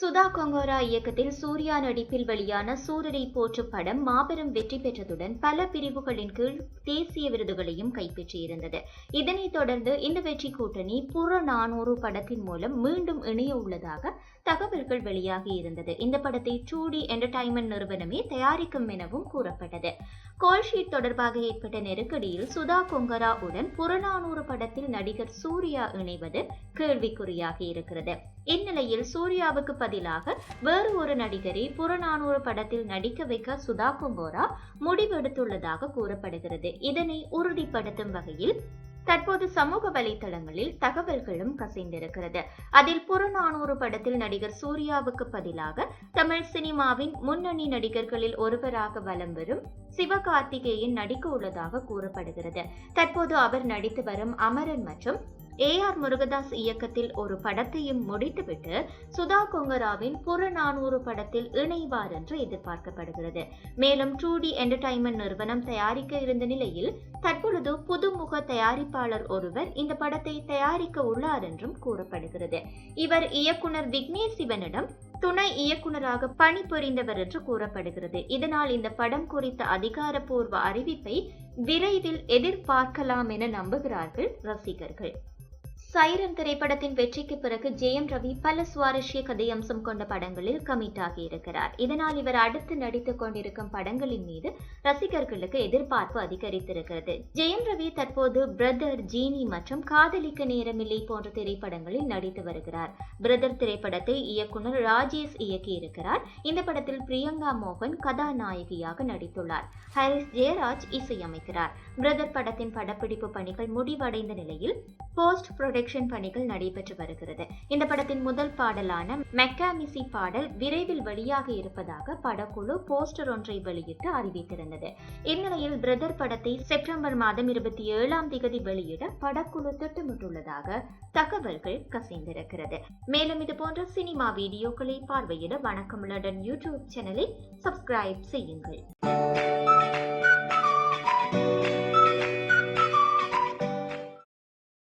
சுதா கொங்கோரா இயக்கத்தில் சூர்யா நடிப்பில் வெளியான சூரரை போற்று படம் மாபெரும் வெற்றி பெற்றதுடன் பல பிரிவுகளின் கீழ் தேசிய விருதுகளையும் கைப்பற்றியிருந்தது. இதனைத் தொடர்ந்து இந்த வெற்றி கூட்டணி புற நானூறு படத்தின் மூலம் மீண்டும் இணைய உள்ளதாக தகவல்கள் வெளியாகி இருந்தது. இந்த படத்தை டூடி என்டர்டைன்மெண்ட் நிறுவனமே தயாரிக்கும் எனவும் கூறப்பட்டது. கோல்ஷீட் தொடர்பாக ஏற்பட்ட நெருக்கடியில் சுதா கொங்கரா உடன் புறநானூறு படத்தில் நடிகர் சூர்யா இணைவது கேள்விக்குறியாகி இருக்கிறது. இந்நிலையில் சூர்யாவுக்கு பதிலாக வேறு ஒரு நடிகரை புறநானூறு படத்தில் நடிக்க வைக்க சுதா கும்போரா முடிவெடுத்துள்ளதாக கூறப்படுகிறது. இதனை உறுதிப்படுத்தும் வகையில் தற்போது சமூக வலைதளங்களில் தகவல்களும் கசைந்திருக்கிறது. அதில் புறநானூறு படத்தில் நடிகர் சூர்யாவுக்கு பதிலாக தமிழ் சினிமாவின் முன்னணி நடிகர்களில் ஒருவராக வலம் வரும் சிவகார்த்திகேயன் நடிக்க உள்ளதாக கூறப்படுகிறது. தற்போது அவர் நடித்து வரும் அமரன் மற்றும் ஏ ஆர் முருகதாஸ் இயக்கத்தில் ஒரு படத்தையும் முடித்துவிட்டு சுதா கொங்கராவின் புறநானூறு படத்தில் இணைவார் என்று எதிர்பார்க்கப்படுகிறது. மேலும் டூ டி என்டர்டைன்மெண்ட் நிறுவனம் தயாரிக்க இருந்த நிலையில் தற்பொழுது புதுமுக தயாரிப்பாளர் ஒருவர் இந்த படத்தை தயாரிக்க உள்ளார் என்றும் கூறப்படுகிறது. இவர் இயக்குனர் விக்னேஷ் சிவனிடம் துணை இயக்குனராக பணிபுரிந்தவர் என்று கூறப்படுகிறது. இதனால் இந்த படம் குறித்த அதிகாரப்பூர்வ அறிவிப்பை விரைவில் எதிர்பார்க்கலாம் என நம்புகிறார்கள் ரசிகர்கள். சைரன் திரைப்படத்தின் வெற்றிக்கு பிறகு ஜெயம் ரவி பல சுவாரஸ்ய கதையம்சம் கொண்ட படங்களில் கமிட் ஆகியிருக்கிறார். இதனால் இவர் அடுத்து நடித்துக் கொண்டிருக்கும் படங்களின் மீது ரசிகர்களுக்கு எதிர்பார்ப்பு அதிகரித்திருக்கிறது. ஜெயம் ரவி தற்போது பிரதர் ஜீனி மற்றும் காதலிக்க நேரமில்லை போன்ற திரைப்படங்களில் நடித்து வருகிறார். பிரதர் திரைப்படத்தை இயக்குனர் ராஜேஷ் இயக்கியிருக்கிறார். இந்த படத்தில் பிரியங்கா மோகன் கதாநாயகியாக நடித்துள்ளார். ஹாரிஸ் ஜெயராஜ் இசையமைக்கிறார். பிரதர் படத்தின் படப்பிடிப்பு பணிகள் முடிவடைந்த நிலையில் போஸ்ட் ப்ரொடக்ஷன் பணிகள் நடைபெற்று வருகிறது. இந்த படத்தின் முதல் பாடலான மெக்காமிசி பாடல் விரைவில் வெளியாக இருப்பதாக படக்குழு போஸ்டர் ஒன்றை வெளியிட்டு அறிவித்திருந்தது. இந்நிலையில் பிரதர் படத்தை செப்டம்பர் மாதம் இருபத்தி ஏழாம் திகதி வெளியிட படக்குழு திட்டமிட்டுள்ளதாக தகவல்கள் கசிந்திருக்கிறது. மேலும் இது போன்ற சினிமா வீடியோக்களை பார்வையிட வணக்கம் லண்டன் யூடியூப் சேனலை சப்ஸ்கிரைப் செய்யுங்கள்.